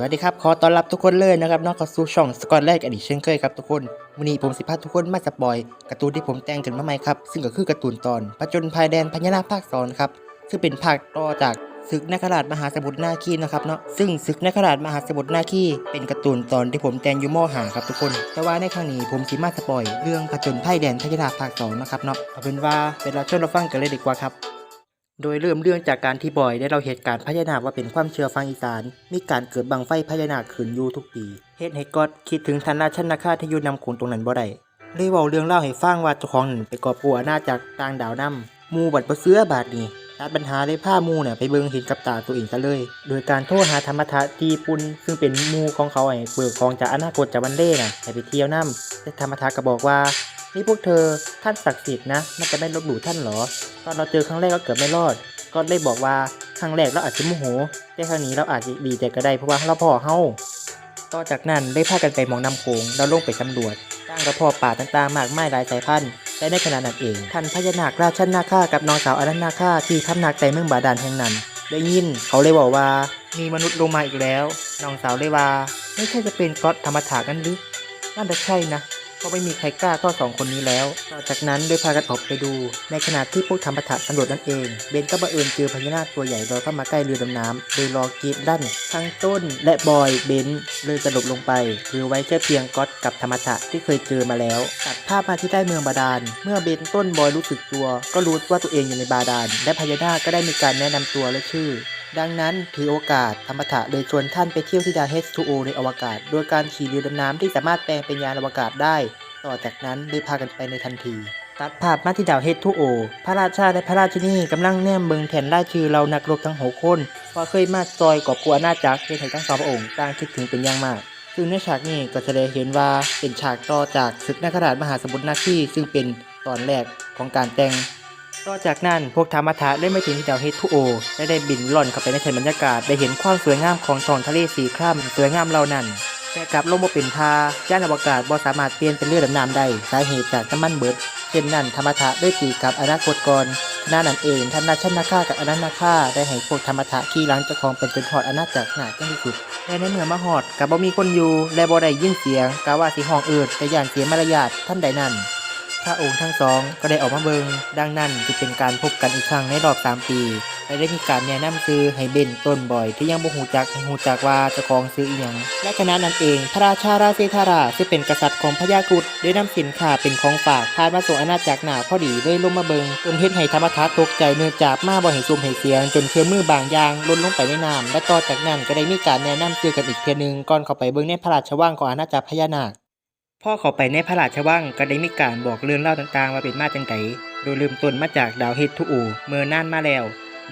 สวัสดีครับ ขอต้อนรับทุกคนเลยนะครับเน้องเข้าสู่ช่องสกอตแรกอดีตเช่นเคยครับทุกคนวันนี้ผมสิพาทุกคนมาสปอยการ์ตูนที่ผมแต่งขึ้นมาใหม่ครับ ซึ่งก็คือการ์ตูนตอนผจญภัยแดนพญานาคภาคสองครับ ซึ่งเป็นภาคต่อจากศึกนักขราชมหาสมุทรนาคีนะครับเนาะซึ่งศึกนักขราชมหาสมุทรนาคีเป็นการ์ตูนตอนที่ผมแต่งยู่มหาครับทุกคน แต่ว่าในครั้งนี้ผมสิมาสปอยเรื่องผจญภัยแดนพญานาคภาคสองนะครับเนาะเอาเป็นว่าเป็นเราชวนเราฟังกันเลยดีกว่าครับ โดยเริ่มเรื่องจากการที่บอยได้เราเหตุการณ์พญานาคว่าเป็นความเชื่อฟังอีสาน มีการเกิดบังไฟพญานาคขึ้นอยู่ทุกปีเฮ็ดให้ก๊อดคิดถึงทันราชนาคาที่อยู่นำคงตรงนั้นบ่ได้เลยเว้าเรื่องเล่าให้ฟังว่าเจ้าของนั่นไปกอบกู้อาณาจักรต่างดาวนำหมู่บัดบ่เสื้อบาดนี้ตัดปัญหาเลยพามูเนี่ยไปเบิ่งเห็นกับตาตัวเองซะเลย โดยการโทรหาธรรมทะที่ญี่ปุ่นซึ่งเป็นมูของเขาไอ้เบิกของจากอนาคตจากวันเล่น่ะให้ไปเที่ยวนํแต่ธรรมทะก็บอกว่า นี่พวกเธอท่านศักดิ์สิทธิ์นะน่าจะไม่ลบหลู่ท่านหรอ ตอนเราเจอครั้งแรกก็เกือบไม่รอด ก็ได้บอกว่าครั้งแรกเราอาจจะโมโห แต่ครั้งนี้เราอาจจะดีใจก็ได้เพราะว่าเราพ่อเฮาต่อจากนั้นได้พากันไปมองน้ำโขงเราลงไปสำรวจตั้งกระพาะป่าต่างๆมากมายหลายสายพันธุ์และในขณะนั้นเองท่านพญานาคราชันนาคากับน้องสาวอนันนาคาที่ทำนักใจเมืองบาดาลแห่งนั้น ได้ยินเขาเลยบอกว่า มีมนุษย์ลงมาอีกแล้ว น้องสาวเลยว่า ไม่ใช่จะเป็นก๊อตธรรมถากันหรือน่าจะใช่นะ เพราะไม่มีใครกล้าต่อสองคนนี้แล้ว ต่อจากนั้นได้พากันออกไปดู ในขณะที่พวกธรรมถะสำรวจนั่นเอง เบนก็บังเอิญเจอพญานาคตัวใหญ่ลอยเข้ามาใกล้เรือดำน้ำโดยรอกีดลั่น ทั้งต้นและบอยเบนเลยสลบลงไปหรือไว้แค่เพียงก๊อตกับธรรมะที่เคยเจอมาแล้ว ตัดภาพมาที่ใต้เมืองบาดาล เมื่อเบนต้นบอยรู้สึกตัว ก็รู้ว่าตัวเองอยู่ในบาดาล และพญานาคก็ได้มีการแนะนำตัวและชื่อ ดังนั้นถือโอกาสธรรมถะเลยชวนท่านไปเที่ยวที่ดาว H2O ในอวกาศ โดยการขี่เรือดำน้ำที่สามารถแปลงเป็นยานอวกาศได้ ต่อจากนั้นได้พากันไปในทันที ตัดภาพมาที่ดาว H2O พระราชาและพระราชินีกำลังแนมเบิงแผ่นราชื่อเรานักรบทั้งหกคนว่าเคยมาจอยกอบกลัวอาณาจักรเฮ็ดให้ทั้งสองพระองค์ต่างคิดถึงเป็นอย่างมากซึ่งในฉากนี้ก็จะได้เห็นว่าเป็นฉากต่อจากศึกนักขราชมหาสมุทรนาคีซึ่งเป็นตอนแรกของการแต่ง ต่อจากนั้นพวกธรรมทะได้ไม่ถึงที่ดาวเฮทูโอและได้บินล่อนเข้าไปในแผ่นบรรยากาศได้เห็นความสวยงามของท้องทะเลสีคร่ำสวยงามเหล่านั้นแต่กลับลงมาเป็นทายานอวกาศบ่สามารถเปลี่ยนเป็นเรือดำน้ำได้สาเหตุจากน้ำมันเบิดเช่นนั้นธรรมทะได้ตีกับอนาคตก่อนขณะนั้นเองท่านราชนาคากับอนันนาคาได้ให้พวกธรรมทะขี่หลังเจ้าของเป็นจนหอดอาณาจักรหนาจังที่สุดแต่ในเมื่อมาหอดกับบ่มีคนอยู่และบ่ได้ยินเสียงกาว่าสิห้องเอิดแต่ย่านเสียมารยาทท่านใดนั้น ระองค์ทั้งสองก็ได้ออกมาเบิงดังนั้นจึงเป็นการพบกันอีกครั้งในรอบ 3 ปีและได้มีการแนะนำซื้อให้เบนต้นบ่อยที่ยังบ่ฮู้จักให้ฮู้จักว่าจ้าของซื้ออีหยังและขณะนั้นเองพระราชาราเซธาราซึ่งเป็นกษัตริย์ของพญากุฎได้นำสินค้าเป็นของฝากพามาสู่อาณาจักรหนาพอดีเลยลงมาเบิงจนเฮ็ดให้ธรรมทัศน์ตกใจเนื่องจากมาบ่ให้ซุ่มให้เสียง จนเครื่องมือบางอย่างล่นลงไปในน้ำและต่อจากนั้นก็ได้มีการแนะนำซื้อกันอีกเทื่อหนึงก่อนเข้าไปเบิงในพระราชวังของอาณาจักรพญานาค พ่อเขาไปในพระราชวังก็ได้มีการบอกเรื่องเล่าต่างๆ ว่าเป็นมาจังไดโดยเริ่มต้นมาจากดาวเฮดทูอูเมื่อนานมาแล้ว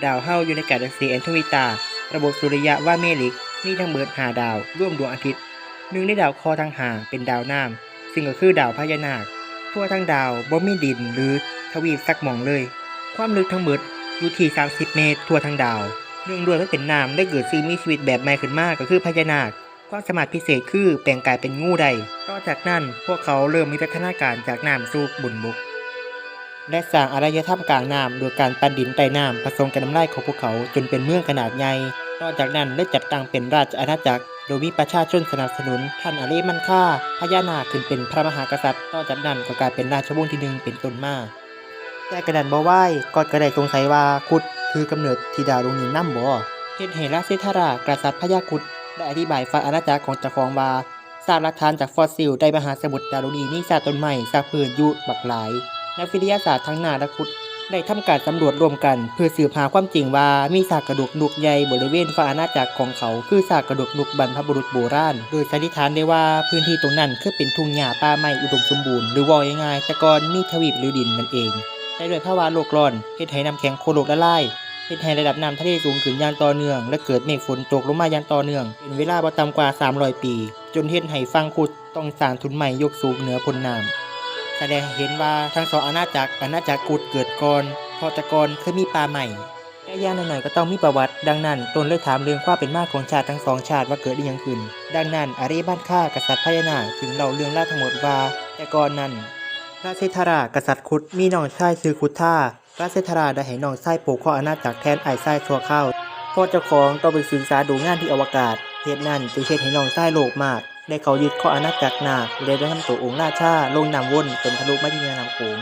ดาวเฮาอยู่ในกาแล็กซีแอนโทวิตา ระบบสุริยะว่าเมลิก มีทั้งเบิดหาดาวร่วมดวงอาทิตย์หนึ่งในดาวคอทางหางเป็นดาวน้ำซึ่งก็คือดาวพญานาค ทั่วทั้งดาวบ่มีดินหรือทวีปสักหมองเลย ความลึกทั้งหมดอยู่ที่ 30 เมตร ทั่วทั้งดาวเนื่องด้วยมันเป็นน้ำได้เกิดสิ่งมีชีวิตแบบใหม่ขึ้นมากก็คือพญานาค ความสามารถพิเศษคือแปลงกายเป็นงูได้ต่อจากนั้นพวกเขาเริ่มมีพัฒนาการจากน้ำสู่บุญบกและสร้างอารยธรรมกลางน้ำโดยการปั้นดินใต้น้ำผสมกับน้ำลายของพวกเขาจนเป็นเมืองขนาดใหญ่ต่อจากนั้นได้จัดตั้งเป็นราชอาณาจักร โดยมีประชาชนสนับสนุน ท่านอาลีมันค่าพญานาคขึ้นเป็นพระมหากษัตริย์ ต่อจากนั้นก็กลายเป็นราชวงศ์ที่หนึ่งเป็นต้นมาแต่กระดันบ่ไหวก็ก็ได้สงสัยว่าคุดคือกำเนิดที่ดาวดวงนี้นำบ่เฮ็ดให้ราชเซธารากษัตริย์พญาคุด ได้อธิบายฝ่ายอาณาจักรของเจ้าของว่าทราบหลักฐานจากฟอสซิลในมหาสมุทรดาวดวงนี้มีซากต้นไม้ซากพืชอยู่บักหลาย นักวิทยาศาสตร์ทั้งนาและคุดได้ทำการสำรวจร่วมกัน เพื่อสืบหาความจริงว่ามีซากกระดูกนุกใหญ่บริเวณฝ่าอาณาจักรของเขาคือซากกระดูกนุกบรรพบุรุษโบราณ โดยสันนิษฐานได้ว่าพื้นที่ตรงนั้นคือเป็นทุ่งหญ้าป่าไม้อุดมสมบูรณ์หรือว่าง่ายๆแต่ก่อนมีทวีปหรือดินนั่นเองแต่ด้วยภาวะโลกร้อนเฮ็ดให้น้ำแข็งโคโลกละลาย เฮ็ดให้ระดับน้ำทะเลสูงขึ้นอย่างต่อเนื่อง และเกิดเมฆฝนตกลงมาอย่างต่อเนื่อง เป็นเวลาบ่ต่ำกว่า 300 ปี จนเฮ็ดให้ฝั่งคุดต้องสร้างทุนใหม่ยกสูงเหนือพ้นน้ำแสดงเห็นว่าทั้งสองอาณาจักรอาณาจักรกุดเกิดก่อนพราะก่อนเคยมีป่าใหม่แต่ย่างหน่อยก็ต้องมีประวัติ ดังนั้นตนเลยถามเรื่องความเป็นมาของชาติทั้งสองชาติว่าเกิดอีหยังขึ้น ดังนั้นอารีบ้านข้ากษัตริย์พญานาคจึงเล่าเรื่องเล่าวทั้งหมดว่าแต่ก่อนนั้นพระเซธารากษัตริย์คุดมีน้องชายชื่อคุดท่า พระเซธาราได้ให้น้องชายปกครออาณาจักรแทนไอ้ชายชั่วข้าวพ่อเจ้าของต้องไปศึกษาดูงานที่อวกาศเหตุนั้นจึงเฮ็ดให้น้องชายโลภมาก ได้เขายึดข้ออาณาจักรนาคและได้นำตัวองค์ราชาลงนำวนจนทะลุมาที่แม่น้ำโขง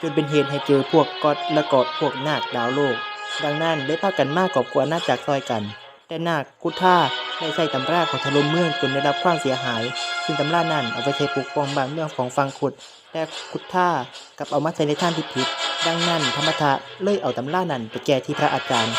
จนเป็นเหตุให้เจอพวกกอตและก็พวกนาคดาวโลก ดังนั้นได้พากันมากกอบกวนอาณาจักรซอยกัน แต่นาคกุท่า ได้ใช้ตำราของทะลมเมืองจนได้รับความเสียหาย ซึ่งตำรานั้นเอาไปใช้ปกป้องบางเมืองของฟังขุดแต่ขุดท่ากลับเอามาใช้ในท่านที่ผิด ดังนั้นธรรมทะเลยเอาตำรานั้นไปแก้ที่พระอาจารย์